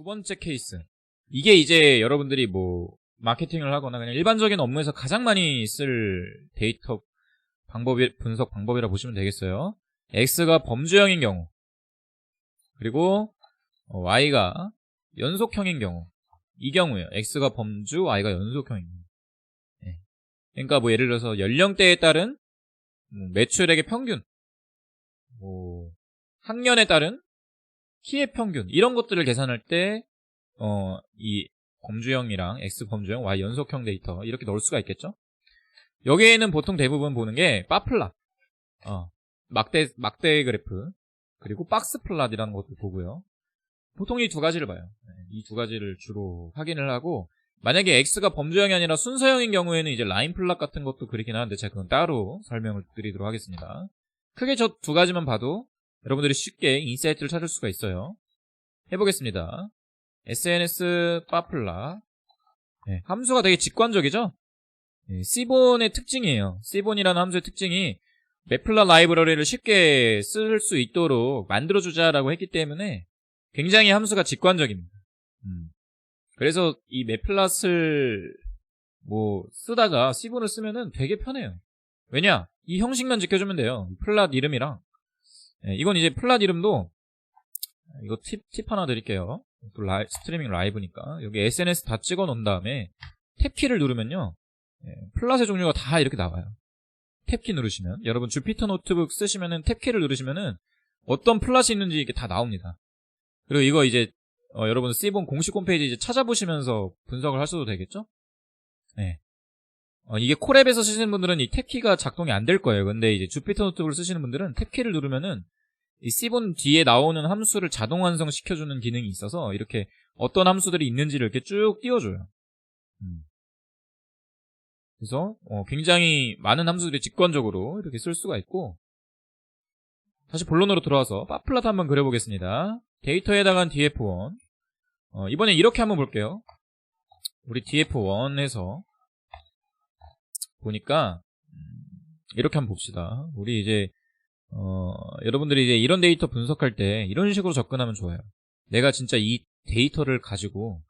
두 번째 케이스. 이게 이제 여러분들이 뭐 마케팅을 하거나 그냥 일반적인 업무에서 가장 많이 쓸 데이터 방법이 분석 방법이라 보시면 되겠어요. X가 범주형인 경우 그리고 어, Y가 연속형인 경우 이 경우에요. X가 범주, Y가 연속형인 경우. 네. 그러니까 뭐 예를 들어서 연령대에 따른 뭐 매출액의 평균, 뭐 학년에 따른 키의 평균 이런 것들을 계산할 때 어, 이 범주형이랑 X 범주형, Y 연속형 데이터 이렇게 넣을 수가 있겠죠? 여기에는 보통 대부분 보는 게 파플라, 어, 막대 막대 그래프 그리고 박스 플랫이라는 것도 보고요. 보통 이 두 가지를 봐요. 이 두 가지를 주로 확인을 하고 만약에 X가 범주형이 아니라 순서형인 경우에는 이제 라인 플랫 같은 것도 그리긴 하는데 제가 그건 따로 설명을 드리도록 하겠습니다. 크게 저 두 가지만 봐도 여러분들이 쉽게 인사이트를 찾을 수가 있어요. 해보겠습니다. SNS 파플라 네, 함수가 되게 직관적이죠? 네, C본의 특징이에요. C본이라는 함수의 특징이 매플라 라이브러리를 쉽게 쓸 수 있도록 만들어주자라고 했기 때문에 굉장히 함수가 직관적입니다. 음. 그래서 이 매플랏을 뭐 쓰다가 C본을 쓰면은 되게 편해요. 왜냐? 이 형식만 지켜주면 돼요. 플랫 이름이랑 네, 이건 이제 플랫 이름도 이거 팁, 팁 하나 드릴게요. 또 라이, 스트리밍 라이브니까 여기 SNS 다 찍어 놓은 다음에 탭키를 누르면요 네, 플랫의 종류가 다 이렇게 나와요. 탭키 누르시면 여러분 주피터 노트북 쓰시면은 탭키를 누르시면은 어떤 플랫이 있는지 이게 다 나옵니다. 그리고 이거 이제 어, 여러분 C본 공식 홈페이지 이제 찾아보시면서 분석을 하셔도 되겠죠? 네. 어, 이게 콜앱에서 쓰시는 분들은 이 탭키가 작동이 안 될 거예요. 근데 이제 주피터 노트북을 쓰시는 분들은 탭키를 누르면은 이 C본 뒤에 나오는 함수를 자동 완성시켜주는 기능이 있어서 이렇게 어떤 함수들이 있는지를 이렇게 쭉 띄워줘요. 음. 그래서 어, 굉장히 많은 함수들이 직관적으로 이렇게 쓸 수가 있고 다시 본론으로 돌아와서 파플랏 한번 그려보겠습니다. 데이터에 해당한 df1 어, 이번엔 이렇게 한번 볼게요. 우리 df1에서 보니까 음, 이렇게 한번 봅시다. 우리 이제 어, 여러분들이 이제 이런 데이터 분석할 때 이런 식으로 접근하면 좋아요. 내가 진짜 이 데이터를 가지고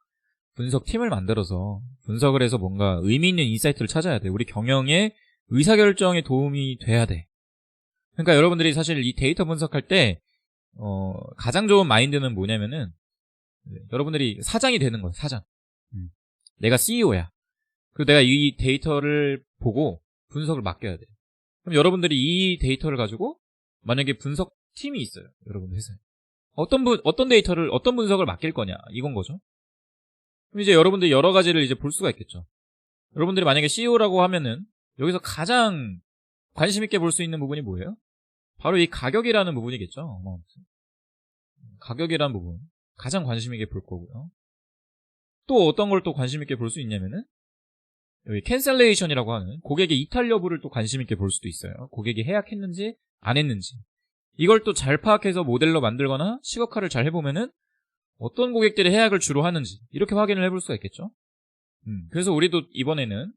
분석팀을 만들어서 분석을 해서 뭔가 의미 있는 인사이트를 찾아야 돼. 우리 경영의 의사결정에 도움이 돼야 돼. 그러니까 여러분들이 사실 이 데이터 분석할 때 어, 가장 좋은 마인드는 뭐냐면은 여러분들이 사장이 되는 거예요. 사장. 음. 내가 CEO야. 그리고 내가 이 데이터를 보고 분석을 맡겨야 돼. 그럼 여러분들이 이 데이터를 가지고 만약에 분석 팀이 있어요. 여러분 회사에. 어떤 분, 어떤 데이터를, 어떤 분석을 맡길 거냐. 이건 거죠. 그럼 이제 여러분들 여러 가지를 이제 볼 수가 있겠죠. 여러분들이 만약에 CEO라고 하면은 여기서 가장 관심 있게 볼 수 있는 부분이 뭐예요? 바로 이 가격이라는 부분이겠죠. 가격이라는 부분. 가장 관심 있게 볼 거고요. 또 어떤 걸 또 관심 있게 볼 수 있냐면은 여기 캔셀레이션이라고 하는 고객의 이탈 여부를 또 관심 있게 볼 수도 있어요. 고객이 해약했는지 안 했는지. 이걸 또 잘 파악해서 모델로 만들거나 시각화를 잘 해보면은 어떤 고객들이 해약을 주로 하는지 이렇게 확인을 해볼 수가 있겠죠. 음, 그래서 우리도 이번에는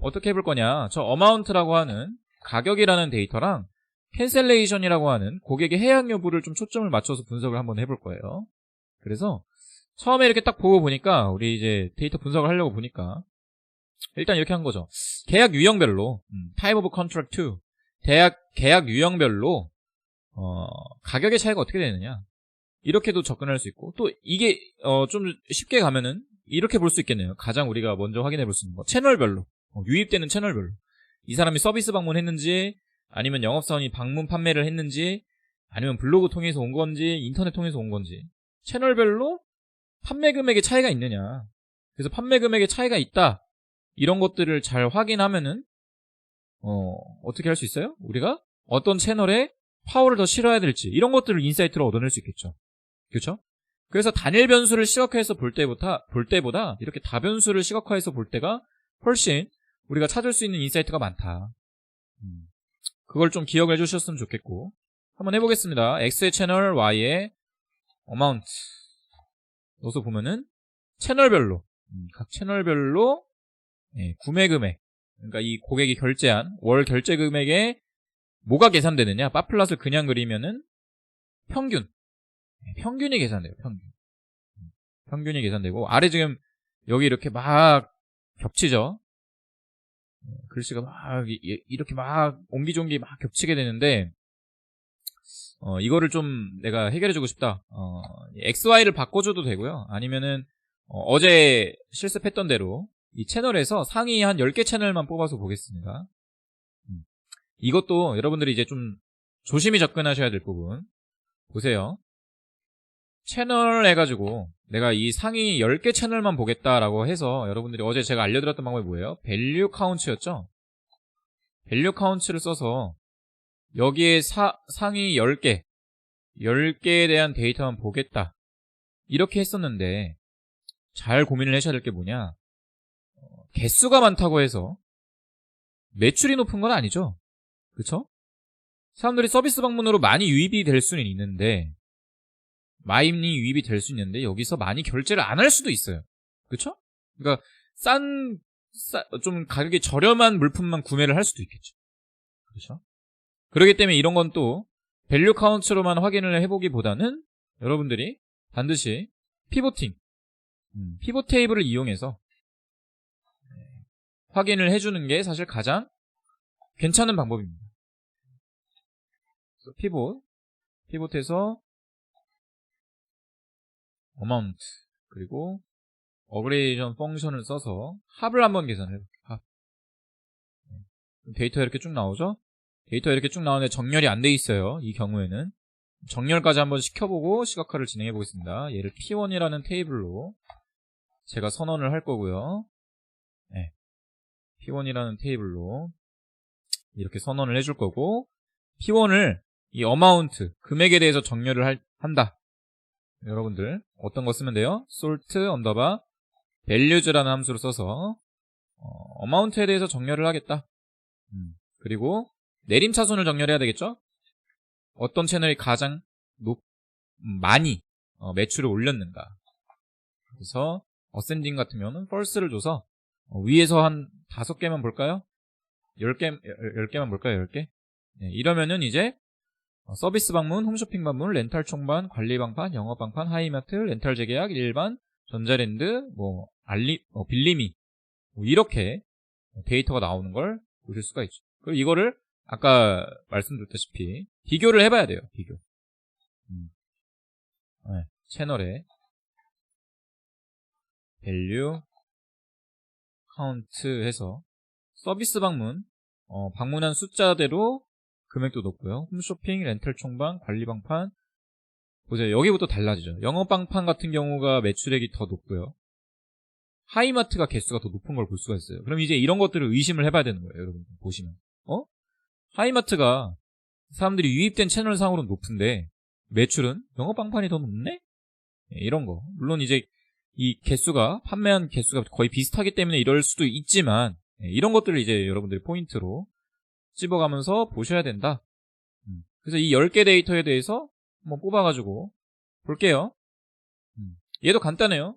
어떻게 해볼 거냐. 저 어마운트라고 하는 가격이라는 데이터랑 캔셀레이션이라고 하는 고객의 해약 여부를 좀 초점을 맞춰서 분석을 한번 해볼 거예요. 그래서 처음에 이렇게 딱 보고 보니까 우리 이제 데이터 분석을 하려고 보니까 일단 이렇게 한 거죠. 계약 유형별로 음, Type of Contract 2 대학 계약 유형별로 어, 가격의 차이가 어떻게 되느냐. 이렇게도 접근할 수 있고 또 이게 어, 좀 쉽게 가면은 이렇게 볼 수 있겠네요. 가장 우리가 먼저 확인해 볼 수 있는 거. 채널별로. 어, 유입되는 채널별로. 이 사람이 서비스 방문했는지 아니면 영업사원이 방문 판매를 했는지 아니면 블로그 통해서 온 건지 인터넷 통해서 온 건지. 채널별로 판매 금액의 차이가 있느냐. 그래서 판매 금액의 차이가 있다 이런 것들을 잘 확인하면은 어, 어떻게 할 수 있어요? 우리가 어떤 채널에 파워를 더 실어야 될지 이런 것들을 인사이트로 얻어낼 수 있겠죠. 그렇죠? 그래서 단일 변수를 시각화해서 볼 때보다 볼 때보다 이렇게 다변수를 시각화해서 볼 때가 훨씬 우리가 찾을 수 있는 인사이트가 많다. 음, 그걸 좀 기억해 주셨으면 좋겠고 한번 해보겠습니다. X의 채널, Y의 어마운트 넣어서 보면은 채널별로 음, 각 채널별로 예, 구매 금액 그러니까 이 고객이 결제한 월 결제 금액에 뭐가 계산되느냐? 파플랏을 그냥 그리면은 평균. 네, 평균이 계산돼요, 평균. 평균이 계산되고 아래 지금 여기 이렇게 막 겹치죠. 어, 글씨가 막 이렇게 막 옹기종기 막 겹치게 되는데 어, 이거를 좀 내가 해결해주고 싶다. 어, XY를 바꿔줘도 되고요. 아니면은 어, 제 실습했던 대로 이 채널에서 상위 한 10개 채널만 뽑아서 보겠습니다. 음. 이것도 여러분들이 이제 좀 조심히 접근하셔야 될 부분. 보세요. 채널 해가지고 내가 이 상위 10개 채널만 보겠다라고 해서 여러분들이 어제 제가 알려드렸던 방법이 뭐예요? 밸류 카운트였죠? 밸류 카운트를 써서 여기에 사- 상위 10개, 10개에 대한 데이터만 보겠다. 이렇게 했었는데 잘 고민을 하셔야 될 게 뭐냐? 어, 개수가 많다고 해서 매출이 높은 건 아니죠. 그쵸? 사람들이 서비스 방문으로 많이 유입이 될 수는 있는데 많이 유입이 될 수 있는데 여기서 많이 결제를 안 할 수도 있어요. 그쵸? 그러니까 싼, 싸- 좀 가격이 저렴한 물품만 구매를 할 수도 있겠죠. 그렇죠? 그렇기 때문에 이런 건 또 밸류 카운트로만 확인을 해보기보다는 여러분들이 반드시 피보팅, 음, 피봇 테이블을 이용해서 네, 확인을 해주는 게 사실 가장 괜찮은 방법입니다. 피봇, 피봇해서 어마운트 그리고 어그레이션 펑션을 써서 합을 한번 계산해 볼게요. 합. 네. 데이터가 이렇게 쭉 나오죠? 데이터가 이렇게 쭉 나오는데 정렬이 안 돼 있어요. 이 경우에는 정렬까지 한번 시켜보고 시각화를 진행해 보겠습니다. 얘를 P1이라는 테이블로 제가 선언을 할 거고요. 네. P1이라는 테이블로 이렇게 선언을 해줄 거고 P1을 이 어마운트 금액에 대해서 정렬을 할- 한다. 여러분들 어떤 거 쓰면 돼요? sort 언더바 values라는 함수를 써서 어, 어마운트에 대해서 정렬을 하겠다. 음, 그리고 내림차순을 정렬해야 되겠죠? 어떤 채널이 가장 높, 음, 많이 어, 매출을 올렸는가. 그래서 어센딩 같은 경우는 first를 줘서 어, 위에서 한 다섯 개만 볼까요? 열 개, 열 개만 볼까요? 열 개? 네, 이러면은 이제 어, 서비스 방문, 홈쇼핑 방문, 렌탈 총반, 관리 방판, 영업 방판, 하이마트, 렌탈 재계약, 일반, 전자랜드, 뭐 알리, 어, 빌리미 뭐 이렇게 데이터가 나오는 걸 보실 수가 있죠. 그리고 이거를 아까 말씀드렸다시피 비교를 해봐야 돼요. 비교. 음. 네, 채널에 밸류 카운트 해서 서비스 방문 어, 방문한 숫자대로 금액도 높고요. 홈쇼핑, 렌탈 총방, 관리 방판 보세요. 여기부터 달라지죠. 영업 방판 같은 경우가 매출액이 더 높고요. 하이마트가 개수가 더 높은 걸 볼 수가 있어요. 그럼 이제 이런 것들을 의심을 해봐야 되는 거예요. 여러분 보시면 어? 하이마트가 사람들이 유입된 채널 상으로는 높은데 매출은 영업 방판이 더 높네? 예, 이런 거. 물론 이제 이 개수가 판매한 개수가 거의 비슷하기 때문에 이럴 수도 있지만 예, 이런 것들을 이제 여러분들이 포인트로 찝어가면서 보셔야 된다. 음, 그래서 이 10개 데이터에 대해서 한번 뽑아가지고 볼게요. 음, 얘도 간단해요.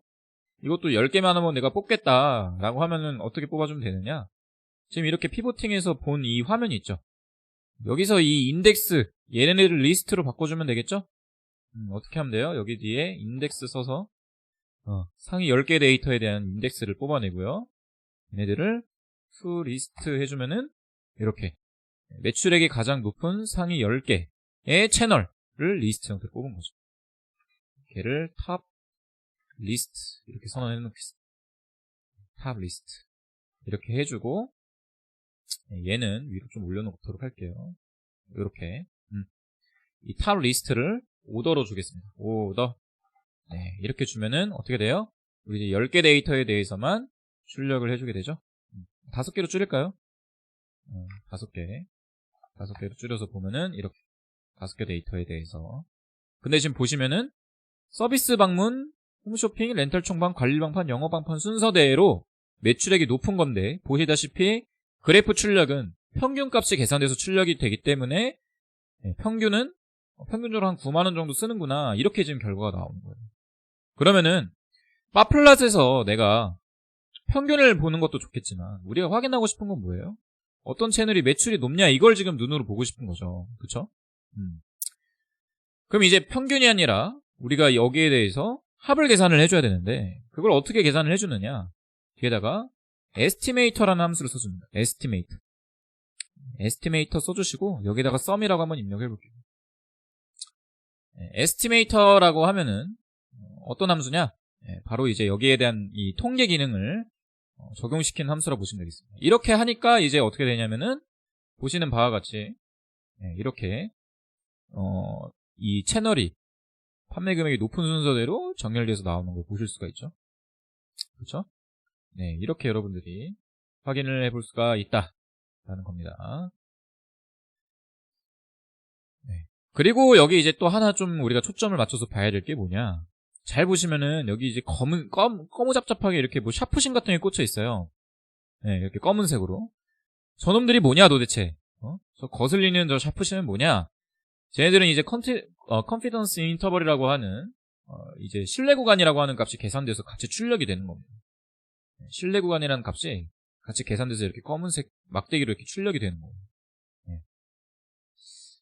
이것도 10개만 하면 내가 뽑겠다 라고 하면은 어떻게 뽑아주면 되느냐? 지금 이렇게 피보팅해서 본 이 화면이 있죠. 여기서 이 인덱스 얘네들을 리스트로 바꿔주면 되겠죠? 음, 어떻게 하면 돼요? 여기 뒤에 인덱스 써서 어, 상위 10개 데이터에 대한 인덱스를 뽑아내고요. 얘네들을 to 리스트 해주면은 이렇게 매출액이 가장 높은 상위 10개의 채널을 리스트 형태로 뽑은 거죠. 걔를 탑 리스트 이렇게 선언해 놓겠습니다. 탑 리스트 이렇게 해주고 네, 얘는 위로 좀 올려놓도록 할게요. 이렇게 음. 이탑 리스트를 오더로 주겠습니다. 오더 네, 이렇게 주면은 어떻게 돼요? 우리 이제 10개 데이터에 대해서만 출력을 해주게 되죠. 음, 다섯 개로 줄일까요? 어, 다섯 개. 다섯 개로 줄여서 보면은 이렇게 다섯 개 데이터에 대해서. 근데 지금 보시면은 서비스 방문, 홈쇼핑, 렌탈 총방, 관리 방판, 영업 방판 순서대로 매출액이 높은 건데 보시다시피 그래프 출력은 평균값이 계산돼서 출력이 되기 때문에 네, 평균은 평균적으로 한 9만 원 정도 쓰는구나 이렇게 지금 결과가 나오는 거예요. 그러면은 마플랏에서 내가 평균을 보는 것도 좋겠지만 우리가 확인하고 싶은 건 뭐예요? 어떤 채널이 매출이 높냐 이걸 지금 눈으로 보고 싶은 거죠. 그쵸? 음. 그럼 이제 평균이 아니라 우리가 여기에 대해서 합을 계산을 해줘야 되는데 그걸 어떻게 계산을 해주느냐 뒤에다가 estimator라는 함수를 써줍니다. estimate estimator 써주시고 여기다가 sum이라고 한번 입력해 볼게요. estimator라고 하면은 어떤 함수냐? 예, 바로 이제 여기에 대한 이 통계 기능을 어, 적용시키는 함수라 보시면 되겠습니다. 이렇게 하니까 이제 어떻게 되냐면은 보시는 바와 같이 예, 이렇게 어, 이 채널이 판매 금액이 높은 순서대로 정렬돼서 나오는 걸 보실 수가 있죠. 그렇죠? 네, 이렇게 여러분들이 확인을 해볼 수가 있다라는 겁니다. 네. 그리고 여기 이제 또 하나 좀 우리가 초점을 맞춰서 봐야 될 게 뭐냐? 잘 보시면은 여기 이제 검은 검 검무잡잡하게 이렇게 뭐 샤프신 같은 게 꽂혀 있어요. 네, 이렇게 검은색으로. 저놈들이 뭐냐 도대체? 어? 저 거슬리는 저 샤프신은 뭐냐? 쟤네들은 이제 컨티, 어, 컨피던스 인터벌이라고 하는 어, 이제 신뢰 구간이라고 하는 값이 계산돼서 같이 출력이 되는 겁니다. 네, 신뢰 구간이라는 값이 같이 계산돼서 이렇게 검은색 막대기로 이렇게 출력이 되는 거예요. 네.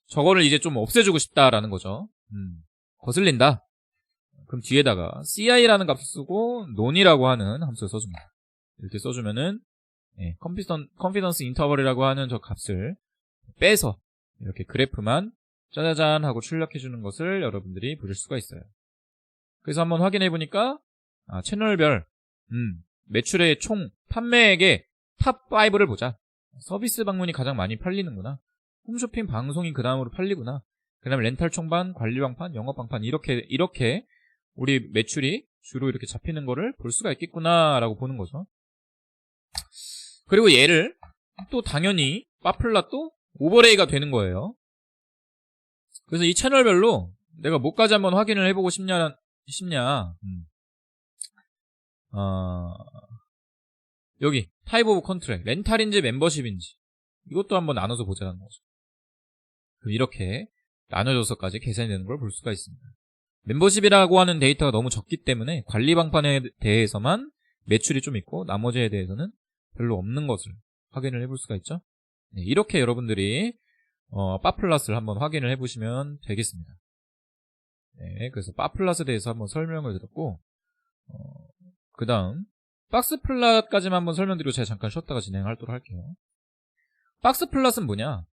저거를 이제 좀 없애주고 싶다라는 거죠. 음, 거슬린다. 그럼 뒤에다가 ci라는 값을 쓰고 non이라고 하는 함수를 써줍니다. 이렇게 써주면은 예, 컨피던, 컨피던스 인터벌이라고 하는 저 값을 빼서 이렇게 그래프만 짜자잔 하고 출력해주는 것을 여러분들이 보실 수가 있어요. 그래서 한번 확인해 보니까 아, 채널별 음, 매출의 총 판매액의 탑 5를 보자. 서비스 방문이 가장 많이 팔리는구나. 홈쇼핑 방송이 그 다음으로 팔리구나. 그 다음에 렌탈 총반, 관리방판, 영업방판 이렇게 이렇게 우리 매출이 주로 이렇게 잡히는 거를 볼 수가 있겠구나라고 보는 거죠. 그리고 얘를 또 당연히 빠플라 또 오버레이가 되는 거예요. 그래서 이 채널별로 내가 뭐까지 한번 확인을 해보고 싶냐, 싶냐. 음. 어, 여기 타입 오브 컨트랙 렌탈인지 멤버십인지 이것도 한번 나눠서 보자는 거죠. 그럼 이렇게 나눠져서까지 계산이 되는 걸 볼 수가 있습니다. 멤버십이라고 하는 데이터가 너무 적기 때문에 관리 방판에 대해서만 매출이 좀 있고 나머지에 대해서는 별로 없는 것을 확인을 해볼 수가 있죠. 네, 이렇게 여러분들이 어, 빠플러스를 한번 확인을 해보시면 되겠습니다. 네, 그래서 빠플러스에 대해서 한번 설명을 드렸고 어, 그 다음 박스 플랫까지만 한번 설명드리고 제가 잠깐 쉬었다가 진행하도록 할게요. 박스 플랫은 뭐냐?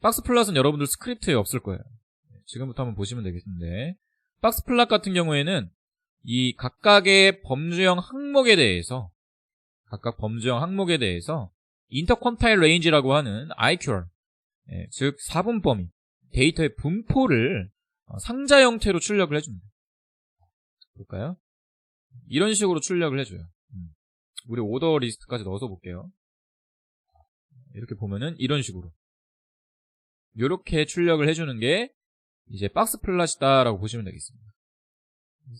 박스 플랫은 여러분들 스크립트에 없을 거예요. 네, 지금부터 한번 보시면 되겠는데 박스 플랫 같은 경우에는 이 각각의 범주형 항목에 대해서 각각 범주형 항목에 대해서 인터컨타일 레인지라고 하는 IQR 예, 즉 4분 범위 데이터의 분포를 어, 상자 형태로 출력을 해줍니다. 볼까요? 이런 식으로 출력을 해줘요. 음. 우리 오더 리스트까지 넣어서 볼게요. 이렇게 보면은 이런 식으로 이렇게 출력을 해주는 게 이제 박스 플랫이다라고 보시면 되겠습니다.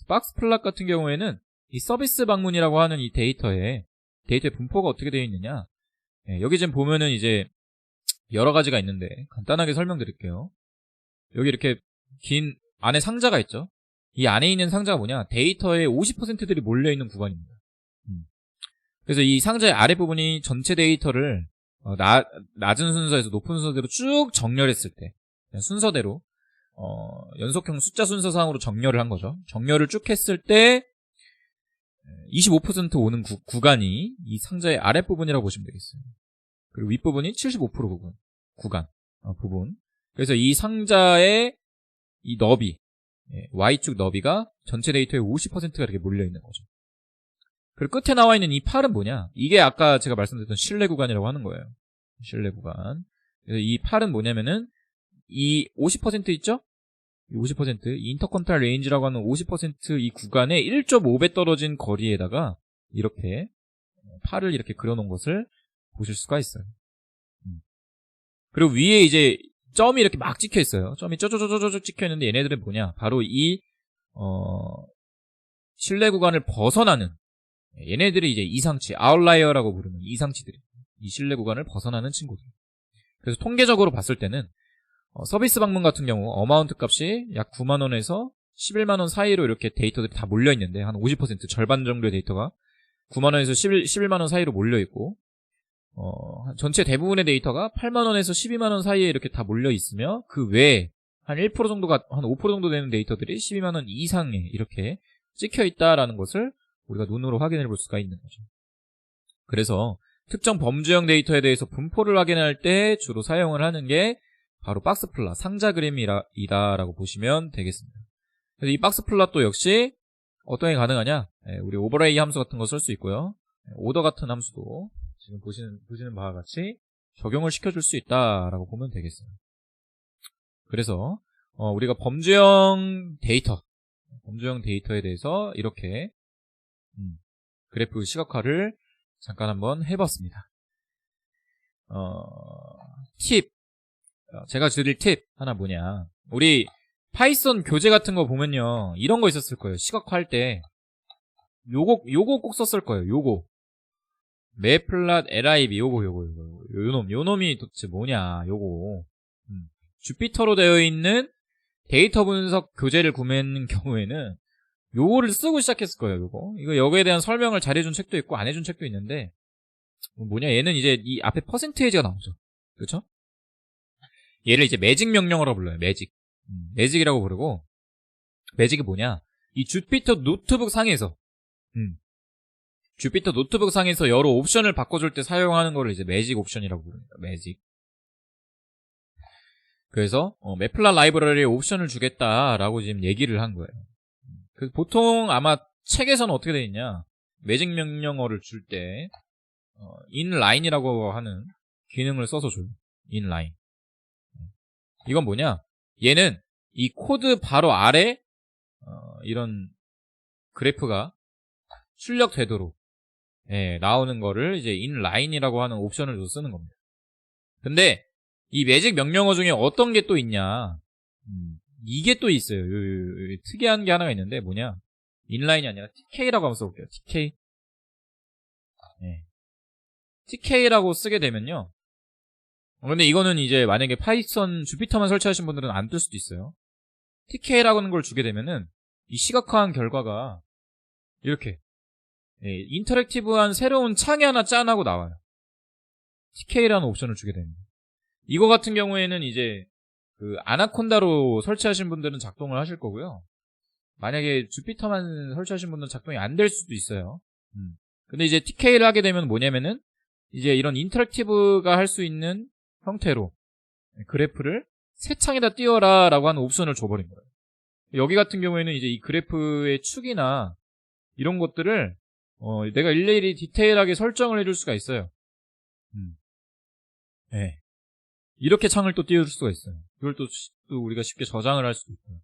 박스 플랫 같은 경우에는 이 서비스 방문이라고 하는 이 데이터에 데이터의 분포가 어떻게 되어 있느냐 예, 여기 지금 보면은 이제 여러 가지가 있는데 간단하게 설명드릴게요. 여기 이렇게 긴 안에 상자가 있죠. 이 안에 있는 상자가 뭐냐 데이터의 50%들이 몰려있는 구간입니다. 음. 그래서 이 상자의 아랫부분이 전체 데이터를 어, 나, 낮은 순서에서 높은 순서대로 쭉 정렬했을 때 순서대로 어, 연속형 숫자 순서상으로 정렬을 한 거죠. 정렬을 쭉 했을 때 25% 오는 구, 구간이 이 상자의 아랫부분이라고 보시면 되겠어요. 그리고 윗부분이 75% 부분, 구간, 어, 부분. 그래서 이 상자의 이 너비, 예, Y축 너비가 전체 데이터의 50%가 이렇게 몰려있는 거죠. 그리고 끝에 나와 있는 이 팔은 뭐냐? 이게 아까 제가 말씀드렸던 신뢰 구간이라고 하는 거예요. 신뢰 구간. 그래서 이 팔은 뭐냐면은 이 50% 있죠? 50% 인터컨탈 레인지라고 하는 50%이 구간에 1.5배 떨어진 거리에다가 이렇게 팔을 이렇게 그려놓은 것을 보실 수가 있어요. 음. 그리고 위에 이제 점이 이렇게 막 찍혀 있어요. 점이 쪼쪼쪼쪼 찍혀 있는데 얘네들은 뭐냐? 바로 이 어, 실내 구간을 벗어나는 얘네들이 이제 이상치, 아웃라이어라고 부르는 이상치들이 이 실내 구간을 벗어나는 친구들. 그래서 통계적으로 봤을 때는 어, 서비스 방문 같은 경우 어마운트 값이 약 9만원에서 11만원 사이로 이렇게 데이터들이 다 몰려있는데 한 50% 절반 정도의 데이터가 9만원에서 11, 11만원 사이로 몰려있고 어, 전체 대부분의 데이터가 8만원에서 12만원 사이에 이렇게 다 몰려있으며 그 외에 한 1% 정도가 한 5% 정도 되는 데이터들이 12만원 이상에 이렇게 찍혀 있다라는 것을 우리가 눈으로 확인해 볼 수가 있는 거죠. 그래서 특정 범주형 데이터에 대해서 분포를 확인할 때 주로 사용을 하는 게 바로 박스플라 상자 그림이다라고 보시면 되겠습니다. 그래서 이 박스플라 또 역시 어떤 게 가능하냐? 예, 우리 오버레이 함수 같은 거 쓸 수 있고요. 예, 오더 같은 함수도 지금 보시는 보시는 바와 같이 적용을 시켜줄 수 있다라고 보면 되겠어요. 그래서 어, 우리가 범주형 데이터, 범주형 데이터에 대해서 이렇게 음, 그래프 시각화를 잠깐 한번 해봤습니다. 어, 팁, 어, 제가 드릴 팁 하나 뭐냐. 우리 파이썬 교재 같은 거 보면요. 이런 거 있었을 거예요. 시각화할 때. 요거, 요거 꼭 썼을 거예요. 요거. 매플랏 lib 요거 요거 요거 요놈 요놈이 도대체 뭐냐 요거 음. 주피터로 되어 있는 데이터 분석 교재를 구매하는 경우에는 요거를 쓰고 시작했을 거예요 요거 이거 여기에 대한 설명을 잘해준 책도 있고 안 해준 책도 있는데 뭐냐 얘는 이제 이 앞에 퍼센테이지가 나오죠 그렇죠 얘를 이제 매직 명령어로 불러요 매직 음, 매직이라고 부르고 매직이 뭐냐 이 주피터 노트북 상에서 음, 주피터 노트북 상에서 여러 옵션을 바꿔줄 때 사용하는 거를 이제 매직 옵션이라고 부릅니다. 매직. 그래서 어, 매플라 라이브러리에 옵션을 주겠다라고 지금 얘기를 한 거예요. 그 보통 아마 책에서는 어떻게 되어 있냐? 매직 명령어를 줄때 어, inline이라고 하는 기능을 써서 줘요. inline. 이건 뭐냐? 얘는 이 코드 바로 아래 어, 이런 그래프가 출력되도록 예, 나오는 거를 이제 inline이라고 하는 옵션을 줘 쓰는 겁니다. 근데 이 매직 명령어 중에 어떤 게 또 있냐? 음, 이게 또 있어요. 요, 요, 요, 특이한 게 하나가 있는데 뭐냐? inline이 아니라 tk라고 한번 써볼게요. tk. 예. tk라고 쓰게 되면요. 어, 근데 이거는 이제 만약에 파이썬 주피터만 설치하신 분들은 안 뜰 수도 있어요. tk라는 걸 주게 되면은 이 시각화한 결과가 이렇게 예, 인터랙티브한 새로운 창이 하나 짠하고 나와요. TK라는 옵션을 주게 됩니다. 이거 같은 경우에는 이제 그 아나콘다로 설치하신 분들은 작동을 하실 거고요. 만약에 주피터만 설치하신 분들은 작동이 안 될 수도 있어요. 음. 근데 이제 TK를 하게 되면 뭐냐면은 이제 이런 인터랙티브가 할 수 있는 형태로 그래프를 새 창에다 띄워라 라고 하는 옵션을 줘버린 거예요. 여기 같은 경우에는 이제 이 그래프의 축이나 이런 것들을 어, 내가 일일이 디테일하게 설정을 해줄 수가 있어요. 음. 네. 이렇게 창을 또 띄워줄 수가 있어요. 이걸 또, 또 우리가 쉽게 저장을 할 수도 있고요.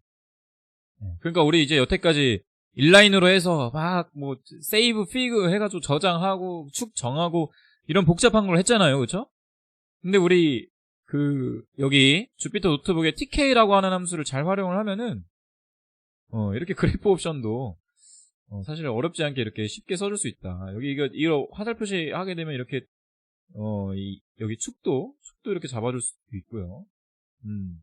네. 그러니까 우리 이제 여태까지 인라인으로 해서 막 뭐 세이브 피그 해가지고 저장하고 축 정하고 이런 복잡한 걸 했잖아요, 그렇죠? 근데 우리 그 여기 주피터 노트북에 TK라고 하는 함수를 잘 활용을 하면은 어, 이렇게 그래프 옵션도 어, 사실 어렵지 않게 이렇게 쉽게 써줄 수 있다. 여기 이거 이거 화살 표시 하게 되면 이렇게 어, 이, 여기 축도 축도 이렇게 잡아줄 수도 있고요. 음.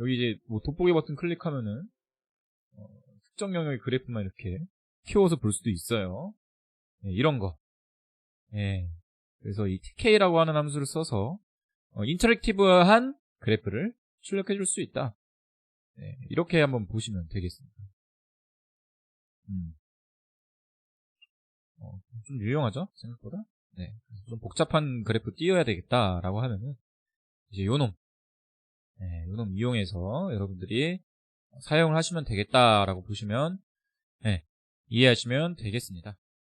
여기 이제 뭐 돋보기 버튼 클릭하면은 어, 특정 영역의 그래프만 이렇게 키워서 볼 수도 있어요. 네, 이런 거. 예. 그래서 이 TK라고 하는 함수를 써서 어, 인터랙티브한 그래프를 출력해 줄 수 있다. 네, 이렇게 한번 보시면 되겠습니다. 음. 어, 좀 유용하죠? 생각보다? 네. 좀 복잡한 그래프 띄워야 되겠다라고 하면은, 이제 요놈. 네, 요놈 이용해서 여러분들이 사용을 하시면 되겠다라고 보시면, 네, 이해하시면 되겠습니다.